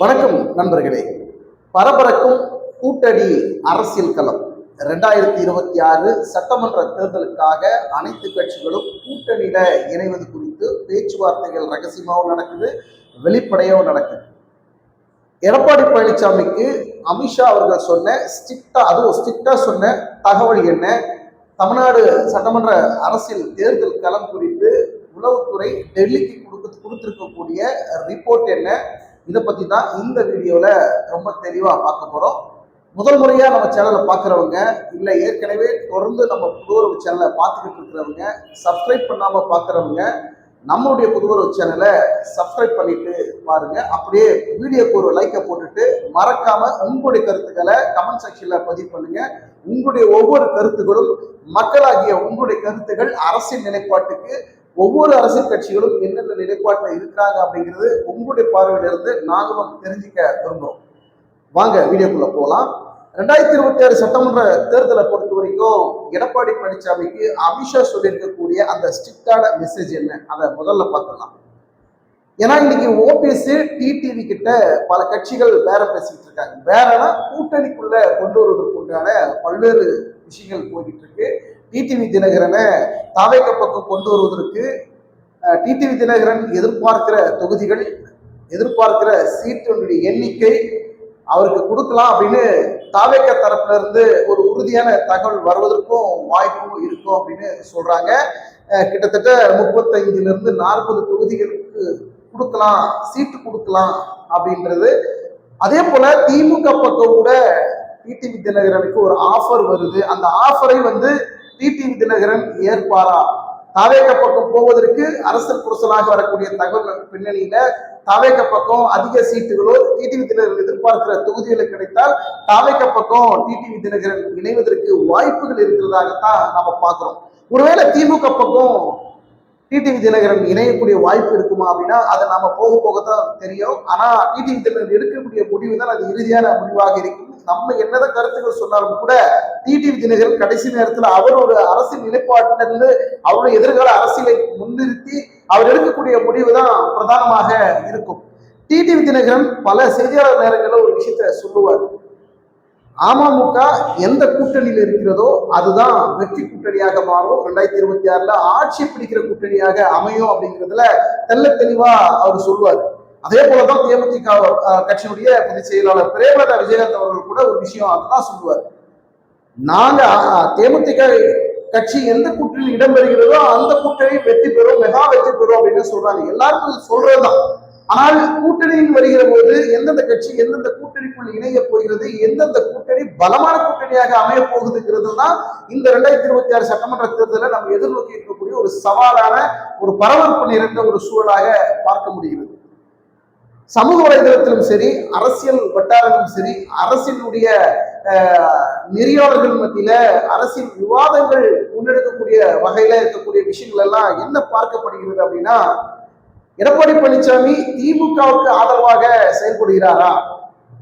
வணக்கம் நண்பர்களே. பரபரக்கும் கூட்டணி அரசியல் களம். ரெண்டாயிரத்தி இருபத்தி ஆறு சட்டமன்ற தேர்தலுக்காக அனைத்து கட்சிகளும் கூட்டணியில இணைவது குறித்து பேச்சுவார்த்தைகள் ரகசியமாகவும் நடக்குது வெளிப்படையாகவும் நடக்குது. எடப்பாடி பழனிசாமிக்கு அமித்ஷா அவர்கள் சொன்ன ஸ்ட்ரிக்டா அதுவும் ஸ்ட்ரிக்டா சொன்ன தகவல் என்ன? தமிழ்நாடு சட்டமன்ற அரசியல் தேர்தல் களம் குறித்து உளவுத்துறை டெல்லிக்கு கொடுக்க கொடுத்திருக்கக்கூடிய ரிப்போர்ட் என்ன? இதை பற்றி தான் இந்த வீடியோவில் ரொம்ப தெளிவாக பார்க்க போகிறோம் முதல் முறையாக நம்ம சேனலை பார்க்குறவங்க இல்லை ஏற்கனவே தொடர்ந்து நம்ம புதுவரவு சேனலை பார்த்துக்கிட்டு இருக்கிறவங்க சப்ஸ்கிரைப் பண்ணாமல் பார்க்குறவங்க நம்மளுடைய புதுவரவு சேனலை சப்ஸ்கிரைப் பண்ணிட்டு பாருங்க. அப்படியே வீடியோக்கு ஒரு லைக்கை போட்டுட்டு மறக்காம உங்களுடைய கருத்துக்களை கமெண்ட் செக்ஷன்ல பதிவு பண்ணுங்க. உங்களுடைய ஒவ்வொரு கருத்துக்களும் மக்களாகிய உங்களுடைய கருத்துக்கள் அரசியல் நிலைப்பாட்டுக்கு ஒவ்வொரு அரசியல் கட்சிகளும் என்னென்ன நிலைப்பாட்டில் இருக்கிறாங்க அப்படிங்கிறது உங்களுடைய பார்வையிலிருந்து நாங்களும் தெரிஞ்சுக்க விரும்புகிறோம் வாங்க வீடியோக்குள்ள போகலாம் ரெண்டாயிரத்தி இருபத்தி ஆறு சட்டமன்ற தேர்தலை பொறுத்த வரைக்கும் எடப்பாடி பழனிசாமிக்கு அமித்ஷா சொல்லியிருக்கக்கூடிய அந்த ஸ்ட்ரிக்டான மெசேஜ் என்ன? அதை முதல்ல பார்த்துடலாம். ஏன்னா இன்னைக்கு ஓபிஎஸ் டிடிவி கிட்ட பல கட்சிகள் வேற பேசிட்டு இருக்காங்க. வேறனா கூட்டணிக்குள்ள கொண்டு வருவதற்கு உண்டான பல்வேறு விஷயங்கள் போய்கிட்டு இருக்கு. டிடிவி தினகரனை தாவேக்க பக்கம் கொண்டு வருவதற்கு டிடிவி தினகரன் எதிர்பார்க்கிற தொகுதிகள் எதிர்பார்க்கிற சீட்டுடைய எண்ணிக்கை அவருக்கு கொடுக்கலாம் அப்படின்னு தாவேக்க தரப்புல இருந்து ஒரு உறுதியான தகவல் வருவதற்கும் வாய்ப்பும் இருக்கும் அப்படின்னு சொல்றாங்க. கிட்டத்தட்ட முப்பத்தைந்துல இருந்து நாற்பது தொகுதிகளுக்கு கொடுக்கலாம் சீட்டு கொடுக்கலாம் அப்படின்றது. அதே போல திமுக பக்கம் கூட டிடிவி தினகரனுக்கு ஒரு ஆஃபர் வருது. அந்த ஆஃபரை வந்து டிடிவி தினகரன் ஏற்பாரா? தாவேக்க பக்கம் போவதற்கு அரசியல் புரசலாக வரக்கூடிய தகவல் பின்னணியில தாவேக்க பக்கம் அதிக சீட்டுகளோ டிடிவி தினகரன் எதிர்பார்க்கிற தொகுதிகளை கிடைத்தால் தாவேக்க பக்கம் டிடிவி தினகரன் இணைவதற்கு வாய்ப்புகள் இருக்கிறதாகத்தான் நம்ம பார்க்கிறோம். ஒருவேளை திமுக பக்கம் டிடிவி தினகரன் இணையக்கூடிய வாய்ப்பு இருக்குமா அப்படின்னா அதை நாம போக போகத்தான் தெரியும். ஆனா டிடிவி தினகரன் எடுக்கக்கூடிய முடிவு தான் அது இறுதியான முடிவாக இருக்கும். நம்ம என்னதான் கருத்துக்கள் சொன்னாலும் கூட டிடிவி தினகரன் கடைசி நேரத்துல அவர் ஒரு அரசியல் நிலைப்பாட்டிலிருந்து அவருடைய எதிர்கால அரசியலை முன்னிறுத்தி அவர் எடுக்கக்கூடிய முடிவு தான் பிரதானமாக இருக்கும். டிடிவி தினகரன் பல செய்தியாளர் நேரங்களில் ஒரு விஷயத்த சொல்லுவார். அமமுக எந்த கூட்டணியில் இருக்கிறதோ அதுதான் வெற்றி கூட்டணியாக மாறும். ரெண்டாயிரத்தி இருபத்தி ஆறுல ஆட்சி பிடிக்கிற கூட்டணியாக அமையும் அப்படிங்கிறதுல தெல்ல தெளிவா அவர் சொல்லுவார். அதே போலதான் தேமுதிக கட்சியினுடைய பொதுச் செயலாளர் பிரேமலதா விஜயகாந்த் அவர்கள் கூட ஒரு விஷயம் அதுதான் சொல்லுவார். நாங்க தேமுதிக கட்சி எந்த கூட்டணியில் இடம்பெறுகிறதோ அந்த கூட்டணி வெற்றி பெறும் மெகா வெற்றி பெறும் அப்படின்னு சொல்றாங்க. எல்லாருக்கும் சொல்றதுதான். ஆனால் கூட்டணியில் வருகிற போது எந்த கட்சி எந்தெந்த கூட்டணிக்குள் இணைய போகிறது எந்தெந்த கூட்டணி பலமான கூட்டணியாக அமைய போகுதுங்கிறது தான் இந்த ரெண்டாயிரத்தி இருபத்தி ஆறு சட்டமன்ற தேர்தலில் நம்ம எதிர்நோக்கி இருக்கக்கூடிய ஒரு சவாலான ஒரு பரபரப்பு நிறைந்த ஒரு சூழலாக பார்க்க முடிகிறது. சமூக வலைதளத்திலும் சரி அரசியல் வட்டாரங்களும் சரி அரசினுடைய நெறியாளர்கள் மத்தியில அரசின் விவாதங்கள் முன்னெடுக்கக்கூடிய வகையில இருக்கக்கூடிய விஷயங்கள் எல்லாம் என்ன பார்க்கப்படுகிறது அப்படின்னா எடப்பாடி பழனிசாமி திமுகவுக்கு ஆதரவாக செயல்படுகிறாரா?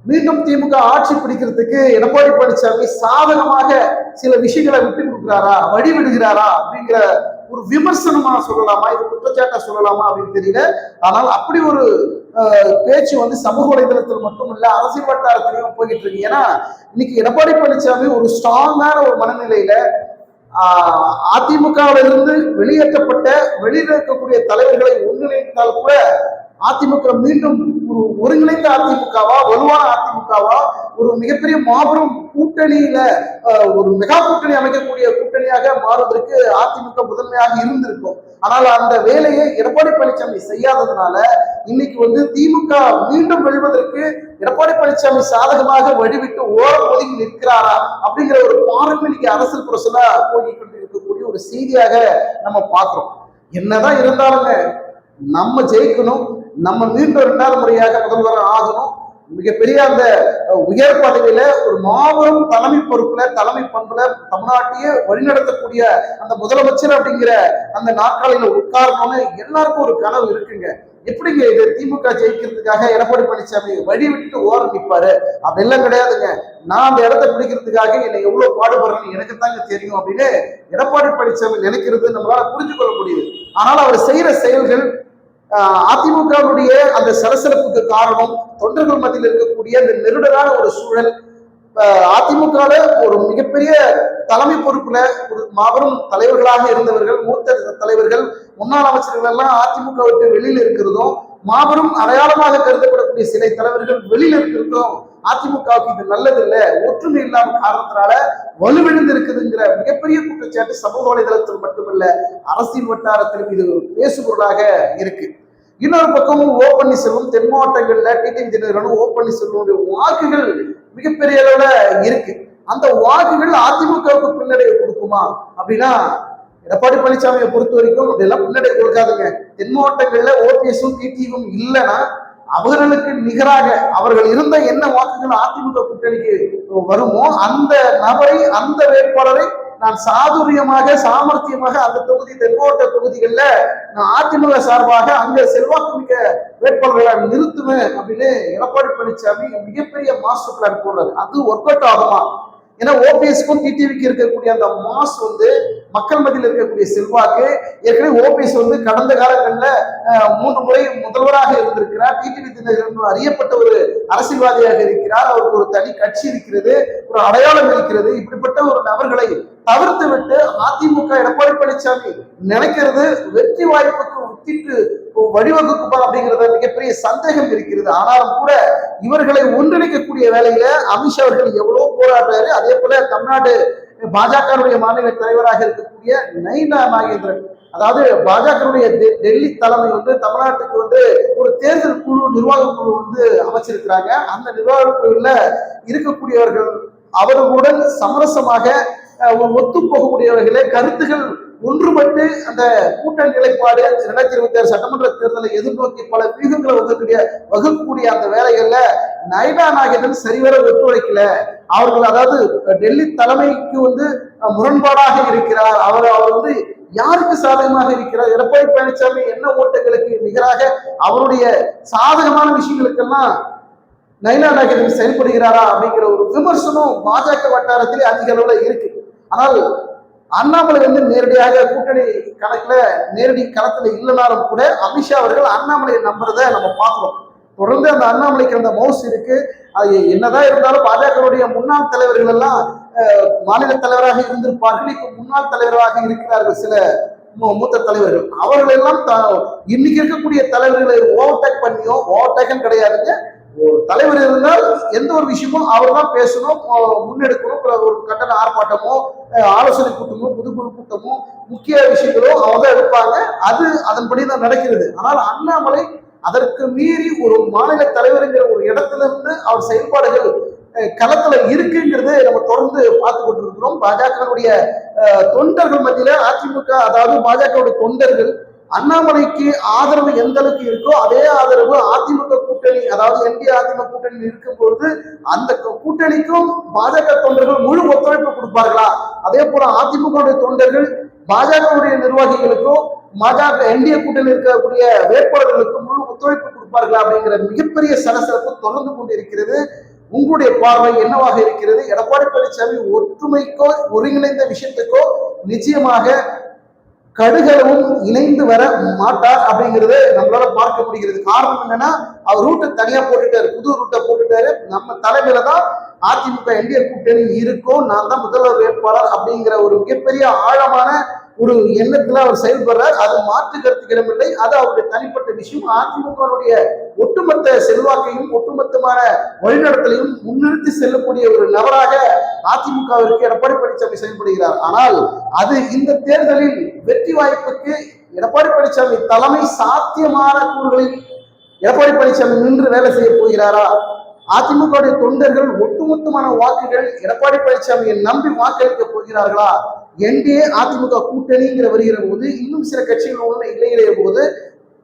மீண்டும் திமுக ஆட்சி பிடிக்கிறதுக்கு எடப்பாடி பழனிசாமி சாதகமாக சில விஷயங்களை விட்டு கொடுக்கிறாரா? வழிவிடுகிறாரா? அப்படிங்கிற ஒரு விமர்சனமா சொல்லலாமா? இது குற்றச்சாட்டா சொல்லலாமா அப்படின்னு தெரியல. ஆனால் அப்படி ஒரு பேச்சு வந்து சமூக வலைதளத்தில் மட்டும் இல்ல அரசியல் வட்டாரத்திலையும் போய்கிட்டு இருக்கு. ஏன்னா இன்னைக்கு எடப்பாடி பழனிசாமி ஒரு ஸ்ட்ராங்கான ஒரு மனநிலையில அதிமுகவிலிருந்து வெளியேற்றப்பட்ட வெளியில் இருக்கக்கூடிய தலைவர்களை ஒன்றிணைத்தால் கூட அதிமுக மீண்டும் ஒரு ஒருங்கிணைந்த அதிமுகவா வலுவான அதிமுகவா ஒரு மிகப்பெரிய மாபெரும் கூட்டணியில ஒரு மெகா கூட்டணி அமைக்கக்கூடிய கூட்டணியாக மாறுவதற்கு அதிமுக முதன்மையாக இருந்திருக்கும். ஆனால் அந்த வேலையை எடப்பாடி பழனிசாமி செய்யாததுனால இன்னைக்கு வந்து திமுக மீண்டும் வெல்வதற்கு எடப்பாடி பழனிசாமி சாதகமாக வழிவிட்டு ஓரம் ஒதுங்கி நிற்கிறாரா அப்படிங்கிற ஒரு பார்வை இன்னைக்கு அரசியல் புரசலா போய் இருக்கக்கூடிய ஒரு செய்தியாக நம்ம பார்க்கிறோம். என்னதான் இருந்தாலுங்க நம்ம ஜெயிக்கணும் நம்ம மீண்டும் இரண்டாவது முறையாக முதல்வர் ஆகணும். மிகப்பெரிய அந்த உயர் பதவியில ஒரு மாபெரும் தலைமை பொறுப்புல தலைமை பண்புல தமிழ்நாட்டையே வழிநடத்தக்கூடிய அந்த முதலமைச்சர் அப்படிங்கிற அந்த நாற்காலியில உட்காரணும்னு எல்லாருக்கும் ஒரு கனவு இருக்குங்க. எப்படிங்க இது திமுக ஜெயிக்கிறதுக்காக எடப்பாடி பழனிசாமி வழி விட்டுட்டு ஓரம் நிற்பாரு அப்படிலாம் கிடையாதுங்க. நான் அந்த இடத்த பிடிக்கிறதுக்காக என்னை எவ்வளவு பாடுபடுறேன்னு எனக்கு தாங்க தெரியும் அப்படின்னு எடப்பாடி பழனிசாமி நினைக்கிறது நம்மளால புரிஞ்சு கொள்ள முடியுது. ஆனால் அவர் செய்யற செயல்கள் அதிமுகவுடைய அந்த சலசலப்புக்கு காரணம் தொண்டர்கள் மத்தியில் இருக்கக்கூடிய அந்த நெருடலான ஒரு சூழல். அதிமுக ஒரு மிகப்பெரிய தலைமை பொறுப்புல ஒரு மாபெரும் தலைவர்களாக இருந்தவர்கள் மூத்த தலைவர்கள் முன்னாள் அமைச்சர்கள் எல்லாம் அதிமுக விட்டு வெளியில் இருக்கிறதும் மாபெரும் அடையாளமாக கருதப்படக்கூடிய சில தலைவர்கள் வெளியில் இருக்கிறதும் அதிமுகவுக்கு இது நல்லதில்லை ஒற்றுமை இல்லாம காரணத்தினால வலுவிழந்து இருக்குதுங்கிற மிகப்பெரிய குற்றச்சாட்டு சமூக வலைதளத்தில் மட்டுமல்ல அரசியல் வட்டாரத்திலும் இது ஒரு பேசுபொருளாக இருக்கு. இன்னொரு பக்கம் ஓ பன்னீர்செல்வம் தென் மாவட்டங்கள்ல டிடிவி தினகரன் ஓ பன்னீர்செல்வனுடைய வாக்குகள் மிகப்பெரிய அளவுல இருக்கு. அந்த வாக்குகள் அதிமுகவுக்கு பின்னடைவு கொடுக்குமா? அப்படின்னா எடப்பாடி பழனிசாமியை பொறுத்த வரைக்கும் அப்படியெல்லாம் பின்னடைவு கொடுக்காதுங்க. தென் மாவட்டங்கள்ல ஓபிஎஸும் டிடிவும் இல்லைன்னா அவர்களுக்கு நிகராக அவர்கள் இருந்த என்ன வாக்குகள் அதிமுக கூட்டணிக்கு வருமோ அந்த நபரை அந்த வேட்பாளரை நான் சாதுரியமாக சாமர்த்தியமாக அந்த தொகுதி தெற்கோட்ட தொகுதிகளில் நான் அதிமுக சார்பாக அங்க செல்வாக்கு மிக்க வேட்பாளர்களை நிறுத்துவேன் அப்படின்னு எடப்பாடி பழனிசாமி மிகப்பெரிய மாஸ்டர் பிளான் போடுறாரு. அது ஒர்க் அவுட் ஆகுமா? ஏன்னா ஓபிஎஸ்க்கும் டிடிவிக்கு இருக்கக்கூடிய அந்த மாஸ் வந்து மக்கள் மத்தியில் இருக்கக்கூடிய செல்வாக்கு ஏற்கனவே ஓபிஎஸ் வந்து கடந்த காலங்களில் மூன்று முறை முதல்வராக இருந்திருக்கிறார். டிடிவி தினகரன் அறியப்பட்ட ஒரு அரசியல்வாதியாக இருக்கிறார். அவருக்கு ஒரு தனி கட்சி இருக்கிறது ஒரு அடையாளம் இருக்கிறது. இப்படிப்பட்ட ஒரு நபர்களை தவிர்த்து விட்டு அதிமுக எடப்பாடி பழனிசாமி நினைக்கிறது வெற்றி வாய்ப்பு உத்திட்டு வழிவகுக்குமா அப்படிங்கிறத மிகப்பெரிய சந்தேகம் இருக்கிறது. ஆனாலும் கூட இவர்களை ஒன்றிணைக்கக்கூடிய வேலையில அமித்ஷா அவர்கள் எவ்வளவு போராடுறாரு. அதே போல தமிழ்நாடு பாஜகவுடைய மாநில தலைவராக இருக்கக்கூடிய நைனா நாகேந்திரன். அதாவது பாஜகவுடைய டெல்லி தலைமை வந்து தமிழ்நாட்டுக்கு வந்து ஒரு தேர்தல் குழு நிர்வாக குழு வந்து அமைச்சிருக்கிறாங்க. அந்த நிர்வாக குழுவில் இருக்கக்கூடியவர்கள் அவர்களுடன் சமரசமாக ஒத்து போகக்கூடியவர்களே கருத்துகள் ஒன்றுபட்டு அந்த கூட்ட நிலைப்பாடு இரண்டாயிரத்தி இருபத்தி ஆறு சட்டமன்ற தேர்தலை எதிர்நோக்கி பல வியூகங்களை வகுக்கூடிய வகுக்கக்கூடிய அந்த வேலைகள்ல நைனா நாகேந்திரன் சரிவர ஒத்துழைக்கல. அவர்கள் அதாவது டெல்லி தலைமைக்கு வந்து முரண்பாடாக இருக்கிறார். அவர் அவர் வந்து யாருக்கு சாதகமாக இருக்கிறார்? எடப்பாடி பழனிசாமி என்ன ஓட்டுகளுக்கு நிகராக அவருடைய சாதகமான விஷயங்களுக்கெல்லாம் நைனா நாகேந்திரன் செயல்படுகிறாரா அப்படிங்கிற ஒரு விமர்சனம் பாஜக வட்டாரத்திலே அதிக அளவுல இருக்கு. ஆனால் அண்ணாமலை வந்து நேரடியாக கூட்டணி கணக்குல நேரடி களத்துல இல்லைனாலும் கூட அமித்ஷா அவர்கள் அண்ணாமலையை நம்புறத நம்ம பார்க்கிறோம். தொடர்ந்து அந்த அண்ணாமலைக்கு அந்த மவுஸ் இருக்கு. அது என்னதான் இருந்தாலும் பாஜகவுடைய முன்னாள் தலைவர்கள் எல்லாம் மாநில தலைவராக இருந்திருப்பார்கள். இப்ப முன்னாள் தலைவராக இருக்கிறார்கள் சில மூத்த தலைவர்கள் அவர்கள் எல்லாம் த- இன்னைக்கு இருக்கக்கூடிய தலைவர்களை ஓவர்டேக் பண்ணியோ ஓவர்டேக்கும் கிடையாதுங்க. ஒரு தலைவர் இருந்தால் எந்த ஒரு விஷயமும் அவர் தான் பேசணும் முன்னெடுக்கணும் ஒரு கட்டண ஆர்ப்பாட்டமோ ஆலோசனை கூட்டமோ பொதுக்குழு கூட்டமோ முக்கிய விஷயங்களோ அவங்க தான் எடுப்பாங்க. அது அதன்படி தான் நடக்கிறது. ஆனால் அண்ணாமலை அதற்கு மீறி ஒரு மாநில தலைவருங்கிற ஒரு இடத்துல இருந்து அவர் செயல்பாடுகள் களத்துல இருக்குங்கிறது நம்ம தொடர்ந்து பார்த்து கொண்டிருக்கிறோம். பாஜகவுடைய தொண்டர்கள் மத்தியில அதிமுக அதாவது பாஜகவுடைய தொண்டர்கள் அண்ணாமலைக்கு ஆதரவு எந்த அளவுக்கு இருக்கோ அதே ஆதரவு அதிமுக கூட்டணி அதாவது என்டி அதிமுக கூட்டணி இருக்கும் அந்த கூட்டணிக்கும் பாஜக தொண்டர்கள் முழு ஒத்துழைப்பு கொடுப்பார்களா? அதே போல அதிமுக தொண்டர்கள் பாஜகவுடைய நிர்வாகிகளுக்கும் பாஜக என்டிஏ கூட்டணி இருக்கக்கூடிய வேட்பாளர்களுக்கும் முழு ஒத்துழைப்பு கொடுப்பார்களா அப்படிங்கிற மிகப்பெரிய சலசலப்பு தொடர்ந்து கொண்டிருக்கிறது. உங்களுடைய பார்வை என்னவாக இருக்கிறது? எடப்பாடி பழனிசாமி ஒற்றுமைக்கோ ஒருங்கிணைந்த விஷயத்துக்கோ நிச்சயமாக கடுகளவும் இணைந்து வர மாட்டார் அப்படிங்கறத நம்மளால பார்க்க முடிகிறது. காரணம் என்னன்னா அவர் ரூட்டை தனியா போட்டுட்டாரு. புது ரூட்டை போட்டுட்டாரு. நம்ம தலைமையில தான் அதிமுக என்டிஏ கூட்டணி இருக்கும். நான் தான் முதல்வர் வேட்பாளர் அப்படிங்கிற ஒரு மிகப்பெரிய ஆழமான ஒரு எண்ணத்துல அவர் செயல்படுறார் அது மாற்று கருத்துக்கு இடமில்லை அது அவருடைய தனிப்பட்ட விஷயம். அதிமுகவுடைய ஒட்டுமொத்த செல்வாக்கையும் ஒட்டுமொத்தமான வழிநடத்தலையும் முன்னிறுத்தி செல்லக்கூடிய ஒரு நபராக அதிமுகவிற்கு எடப்பாடி பழனிசாமி செயல்படுகிறார். ஆனால் அது இந்த தேர்தலில் வெற்றி வாய்ப்புக்கு எடப்பாடி பழனிசாமி தலைமை சாத்தியமான கூறுகளில் எடப்பாடி பழனிசாமி நின்று வேலை செய்ய போகிறாரா? அதிமுகவுடைய தொண்டர்கள் ஒட்டுமொத்தமான வாக்குகள் எடப்பாடி பழனிசாமியை நம்பி வாக்களிக்க போகிறார்களா? என்டிஏ அதிமுக கூட்டணிங்கிற வருகிற போது இன்னும் சில கட்சிகள் ஒன்று இல்லைங்கிற போது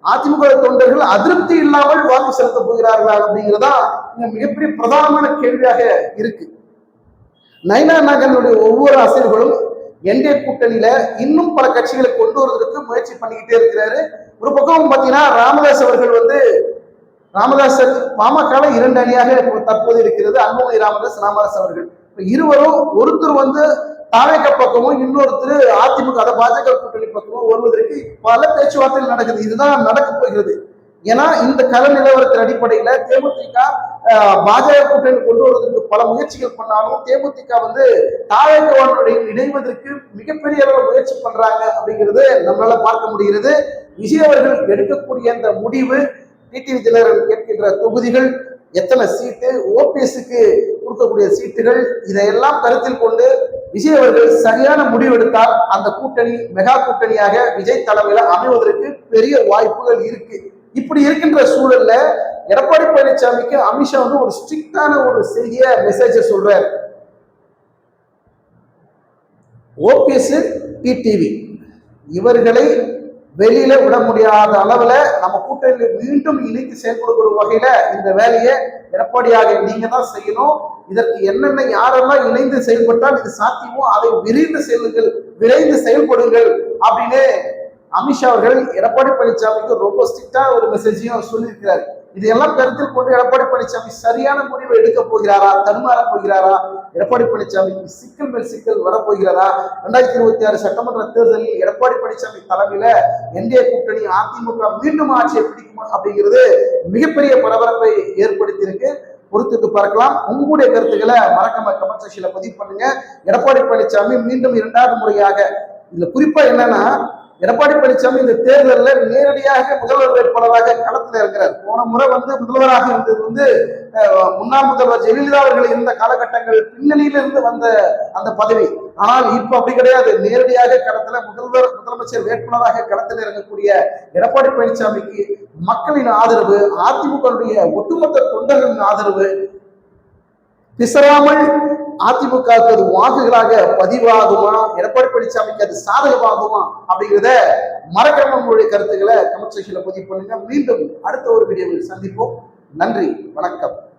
அதிமுக தொண்டர்கள் அதிருப்தி இல்லாமல் வாக்கு செலுத்த போகிறார்களா அப்படிங்கிறதா இங்க மிகப்பெரிய பிரதானமான கேள்வியாக இருக்கு. நைனா நாகனுடைய ஒவ்வொரு அசைவுகளும் என்டிஏ கூட்டணியில இன்னும் பல கட்சிகளை கொண்டு வருவதற்கு முயற்சி பண்ணிக்கிட்டே இருக்கிறாரு. ஒரு பக்கம் பாத்தீங்கன்னா ராமதாஸ் அவர்கள் வந்து ராமதாஸ் பாமகல இரண்டு அணியாக தற்போது இருக்கிறது. அன்புமணி ராமதாஸ் ராமதாஸ் அவர்கள். இருவரும் ஒருத்தர் வந்து தாவேக பக்கமும் இன்னொருத்தர் அதிமுக அதை பாஜக கூட்டணி பக்கமும் வருவதற்கு பல பேச்சுவார்த்தைகள் நடக்குது. இதுதான் நடக்க போகிறது. ஏன்னா இந்த கள நிலவரத்தின் அடிப்படையில தேமுதிக பாஜக கூட்டணி கொண்டு வருவதற்கு பல முயற்சிகள் பண்ணாலும் தேமுதிக வந்து தாழக்கவானுடைய இணைவதற்கு மிகப்பெரிய அளவில் முயற்சி பண்றாங்க அப்படிங்கிறது நம்மளால பார்க்க முடிகிறது. விஜய் அவர்கள் எடுக்கக்கூடிய அந்த முடிவு டிடிவி தினகரன் கேட்கின்ற தொகுதிகள் எத்தனை சீட்டு? ஓபிஎஸ்க்கு கொடுக்கக்கூடிய சீட்டுகள் இதையெல்லாம் கருத்தில் கொண்டு விஜய் அவர்கள் சரியான முடிவெடுத்தால் அந்த கூட்டணி மெகா கூட்டணியாக விஜய் தலைமையில அமைவதற்கு பெரிய வாய்ப்புகள் இருக்கு. இப்படி இருக்கின்ற சூழல்ல எடப்பாடி பழனிசாமிக்கு அமித்ஷா வந்து ஒரு ஸ்ட்ரிக்டான ஒரு செய்ய மெசேஜ சொல்றாரு. ஓபிஎஸ் டிடிவி இவர்களை வெளியில விட முடியாத அளவுல நம்ம கூட்டணியில் மீண்டும் இணைத்து செயல்படுகிற வகையில இந்த வேலையை எடப்பாடியாக நீங்க தான் செய்யணும். இதற்கு என்னென்ன யாரெல்லாம் இணைந்து செயல்பட்டால் இது சாத்தியமோ அதை விரைந்து செல்லுங்கள் விரைந்து செயல்படுங்கள் அப்படின்னு அமித்ஷா அவர்கள் எடப்பாடி பழனிசாமிக்கு ரொம்ப ஸ்ட்ரிக்டா ஒரு மெசேஜையும் சொல்லியிருக்கிறார். இதையெல்லாம் கருத்தில் கொண்டு எடப்பாடி பழனிசாமி சரியான முடிவு எடுக்க போகிறாரா? தடுமாற போகிறாரா? எடப்பாடி பழனிசாமிக்கு சிக்கல் மேல் சிக்கல் வரப்போகிறதா? ரெண்டாயிரத்தி இருபத்தி ஆறு சட்டமன்ற தேர்தலில் எடப்பாடி பழனிசாமி தலைமையில என்டிஏ கூட்டணி அதிமுக மீண்டும் ஆட்சியை பிடிக்குமா அப்படிங்கிறது மிகப்பெரிய பரபரப்பை ஏற்படுத்தி இருக்கு பொறுத்துட்டு பார்க்கலாம். உங்களுடைய கருத்துக்களை மறக்காம கமெண்ட் செக்ஷன்ல பதிவு பண்ணுங்க. எடப்பாடி பழனிசாமி மீண்டும் இரண்டாவது முறையாக இதுல குறிப்பா என்னன்னா எடப்பாடி பழனிசாமி இந்த தேர்தலில் நேரடியாக முதல்வர் வேட்பாளராக களத்தில் இருக்கிறார். போன முறை வந்து முதல்வராக இருந்தது வந்து முன்னாள் முதல்வர் ஜெயலலிதா அவர்கள் இருந்த காலகட்டங்கள் பின்னணியிலிருந்து வந்த அந்த பதவி. ஆனால் இப்ப அப்படி கிடையாது. நேரடியாக களத்துல முதல்வர் முதலமைச்சர் வேட்பாளராக களத்தில் இறங்கக்கூடிய எடப்பாடி பழனிசாமிக்கு மக்களின் ஆதரவு அதிமுகவுடைய ஒட்டுமொத்த தொண்டர்களின் ஆதரவு பிசராமல் அதிமுகவுக்கு அது வாக்குகளாக பதிவாகுமா? எடப்பாடி பழனிசாமிக்கு அது சாதகமாகுமா? அப்படிங்கிறத மறக்காம உங்களுடைய கருத்துக்களை கமெண்ட் செக்ஷன்ல பதிவு பண்ணுங்க. மீண்டும் அடுத்த ஒரு வீடியோவில் சந்திப்போம். நன்றி. வணக்கம்.